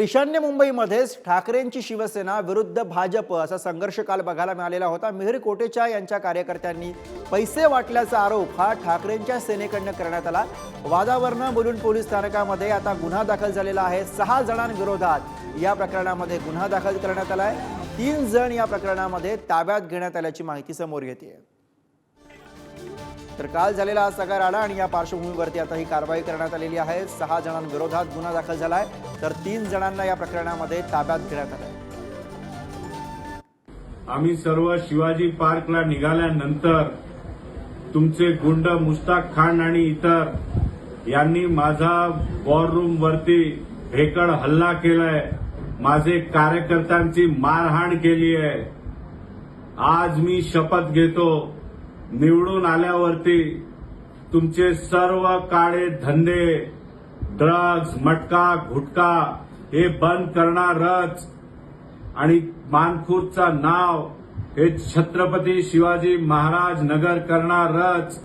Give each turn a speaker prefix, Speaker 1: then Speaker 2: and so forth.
Speaker 1: ईशान्य मुंबईमध्येच ठाकरेंची शिवसेना विरुद्ध भाजप असा संघर्ष काल बघायला मिळालेला होता. मिहिर कोटेचा यांच्या कार्यकर्त्यांनी पैसे वाटल्याचा आरोप हा ठाकरेंच्या सेनेकडनं करण्यात आला. वादावरनं बोलून पोलीस स्थानकामध्ये आता गुन्हा दाखल झालेला आहे. सहा जणांविरोधात या प्रकरणामध्ये गुन्हा दाखल करण्यात आलाय. तीन जण या प्रकरणामध्ये ताब्यात घेण्यात आल्याची माहिती समोर येते तर काल झालेला हा सगळा राडा आणि या पार्श्वभूमीवरती आता ही कारवाई करण्यात आलेली आहे. सहा जणांविरोधात गुन्हा दाखल झाला आहे तर तीन जणांना या प्रकरणामध्ये ताब्यात घेण्यात आलं
Speaker 2: आम्ही सर्व शिवाजी पार्कला निघाल्यानंतर तुमचे गुंड मुस्ताक खान आणि इतर यांनी माझा वॉर रूम वरती भेकड हल्ला केलाय. माझे कार्यकर्त्यांची मारहाण केली आहे आज मी शपथ घेतो. निवडून आल्यावरती तुमचे सर्व काळे धंदे ड्रग्ज मटका घुटका हे बंद करणारच. आणि मानखुर्दचा नाव हे छत्रपती शिवाजी महाराज नगर करणारच.